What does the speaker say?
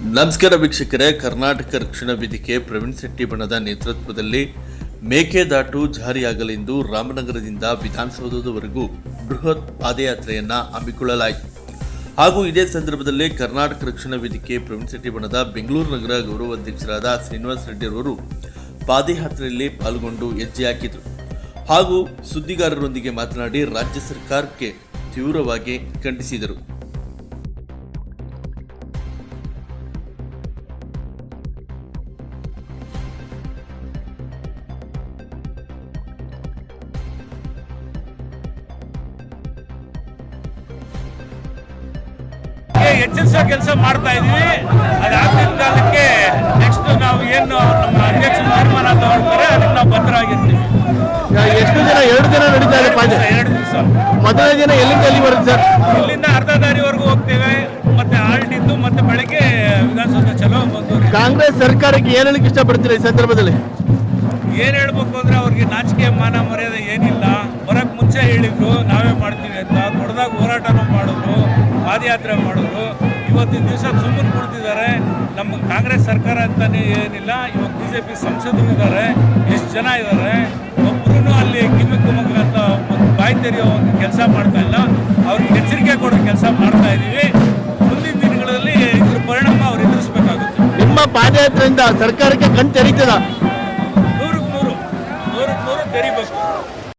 ನಮಸ್ಕಾರ ವೀಕ್ಷಕರೇ, ಕರ್ನಾಟಕ ರಕ್ಷಣಾ ವೇದಿಕೆ ಪ್ರವೀಣ್ ಶೆಟ್ಟಿ ಬಣದ ನೇತೃತ್ವದಲ್ಲಿ ಮೇಕೆದಾಟು ಜಾರಿಯಾಗಲೆಂದು ರಾಮನಗರದಿಂದ ವಿಧಾನಸೌಧದವರೆಗೂ ಬೃಹತ್ ಪಾದಯಾತ್ರೆಯನ್ನು ಹಮ್ಮಿಕೊಳ್ಳಲಾಯಿತು. ಹಾಗೂ ಇದೇ ಸಂದರ್ಭದಲ್ಲಿ ಕರ್ನಾಟಕ ರಕ್ಷಣಾ ವೇದಿಕೆ ಪ್ರವೀಣ್ ಶೆಟ್ಟಿ ಬಣದ ಬೆಂಗಳೂರು ನಗರ ಗೌರವ ಅಧ್ಯಕ್ಷರಾದ ಶ್ರೀನಿವಾಸ್ ರೆಡ್ಡಿ ಅವರು ಪಾದಯಾತ್ರೆಯಲ್ಲಿ ಪಾಲ್ಗೊಂಡು ಹೆಜ್ಜೆ ಹಾಕಿದರು. ಹಾಗೂ ಸುದ್ದಿಗಾರರೊಂದಿಗೆ ಮಾತನಾಡಿ ರಾಜ್ಯ ಸರ್ಕಾರಕ್ಕೆ ತೀವ್ರವಾಗಿ ಖಂಡಿಸಿದರು. ಎಚ್ಚರಿಸೋ ಕೆಲಸ ಮಾಡ್ತಾ ಇದೀವಿ ಅದಾದ್ರಿಂದ ಅದಕ್ಕೆ ನೆಕ್ಸ್ಟ್ ನಾವು ಏನು ನಮ್ಮ ಅಧ್ಯಕ್ಷ ತೀರ್ಮಾನ ತಗೊಳ್ತಾರೆ ಅದಕ್ಕೆ ನಾವು ಬದ್ಧರಾಗಿರ್ತೀವಿ ಎಷ್ಟು ದಿನ? ಎರಡು ದಿನ ನಡೀತಾ ಇದೆ ಪಾಜೆ? ಎರಡು ದಿವಸ ಮೊದಲನೇ ದಿನ ಎಲ್ಲಿಂದ ಎಲ್ಲಿ ಬರುತ್ತೆ ಸರ್? ಇಲ್ಲಿಂದ ಅರ್ಧ ದಾರಿವರೆಗೂ ಹೋಗ್ತೇವೆ. ಮತ್ತೆ ಆಲ್ಟಿದ್ದು ಮತ್ತೆ ಬೆಳಗ್ಗೆ ವಿಧಾನಸೌಧ ಚಲೋ ಬಂದು. ಕಾಂಗ್ರೆಸ್ ಸರ್ಕಾರಕ್ಕೆ ಏನ್ ಹೇಳಕ್ ಇಷ್ಟಪಡ್ತೀರಾ ಈ ಸಂದರ್ಭದಲ್ಲಿ? ಏನ್ ಹೇಳ್ಬೇಕು ಅಂದ್ರೆ ಅವ್ರಿಗೆ ನಾಚಿಕೆ ಮಾನ ಮರ್ಯಾದೆ ಏನಿಲ್ಲ. ಪಾದಯಾತ್ರೆ ಮಾಡೋದು. ಇವತ್ತಿನ ದಿವಸ ಸುಮ್ಮನೆ ಕೊಡ್ತಿದ್ದಾರೆ ನಮ್ಮ ಕಾಂಗ್ರೆಸ್ ಸರ್ಕಾರ ಅಂತಲೇ ಏನಿಲ್ಲ. ಇವತ್ತು ಬಿ ಜೆ ಪಿ ಸಂಸದರು ಇದ್ದಾರೆ ಎಷ್ಟು ಜನ ಇದ್ದಾರೆ. ಒಬ್ಬರೂ ಅಲ್ಲಿ ಕಿಮ್ಮಿ ಕುಮಕ್ ಅಂತ ಬಾಯಿ ತೆರೆಯೋ ಒಂದು ಕೆಲಸ ಮಾಡ್ತಾ ಇಲ್ಲ. ಅವ್ರಿಗೆ ಎಚ್ಚರಿಕೆ ಕೊಡೋ ಕೆಲಸ ಮಾಡ್ತಾ ಇದ್ದೀವಿ. ಮುಂದಿನ ದಿನಗಳಲ್ಲಿ ಇದ್ರ ಪರಿಣಾಮ ಅವ್ರು ಎದುರಿಸಬೇಕಾಗುತ್ತೆ. ನಿಮ್ಮ ಪಾದಯಾತ್ರೆಯಿಂದ ಸರ್ಕಾರಕ್ಕೆ ಕಣ್ ತೆರೀತದ ನೂರಕ್ಕೆ ನೂರು ನೂರಕ್ಕೆ ನೂರು ತೆರಿಬೇಕು.